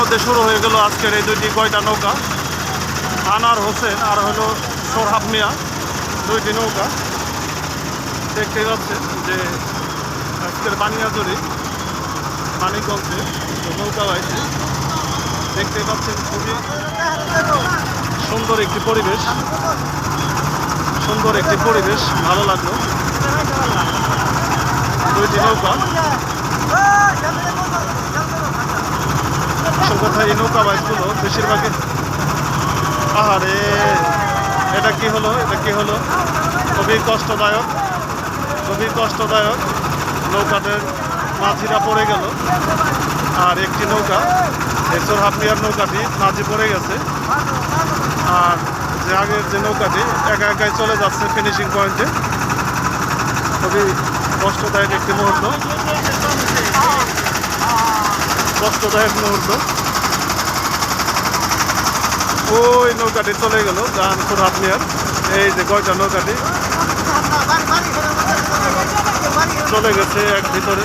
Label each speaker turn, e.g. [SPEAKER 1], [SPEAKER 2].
[SPEAKER 1] ইতিমধ্যে শুরু হয়ে গেল আজকের এই দুইটি কয়টা নৌকা। আনার হোসেন আর হলো সোরহাব মিয়া, দুইটি নৌকা। দেখতে পাচ্ছেন যে আজকের বানিয়াজুরি মানিকগঞ্জে নৌকা হয়েছে দেখতে পাচ্ছেন খুবই সুন্দর একটি পরিবেশ। সুন্দর একটি পরিবেশ, ভালো লাগল। দুইটি নৌকা। কথা এই নৌকা বাইকগুলো বেশিরভাগই পাহাড়ে। এটা কি হলো? এটা কি হলো? খুবই কষ্টদায়ক। খুবই কষ্টদায়ক নৌকাদের মাঝিরা পড়ে গেল। আর একটি নৌকা, এসর হাফিয়ার নৌকাটি মাঝি পড়ে গেছে। আর যে আগের যে নৌকাটি, একা একাই চলে যাচ্ছে ফিনিশিং পয়েন্টে খুবই কষ্টদায়ক একটি মুহূর্ত। কষ্টদায়ক মুহূর্ত। ওই নৌকাটি চলে গেল জাহানপুর হাতনিয়ার এই যে কয়টা নৌকাটি? চলে গেছে এক ভিতরে।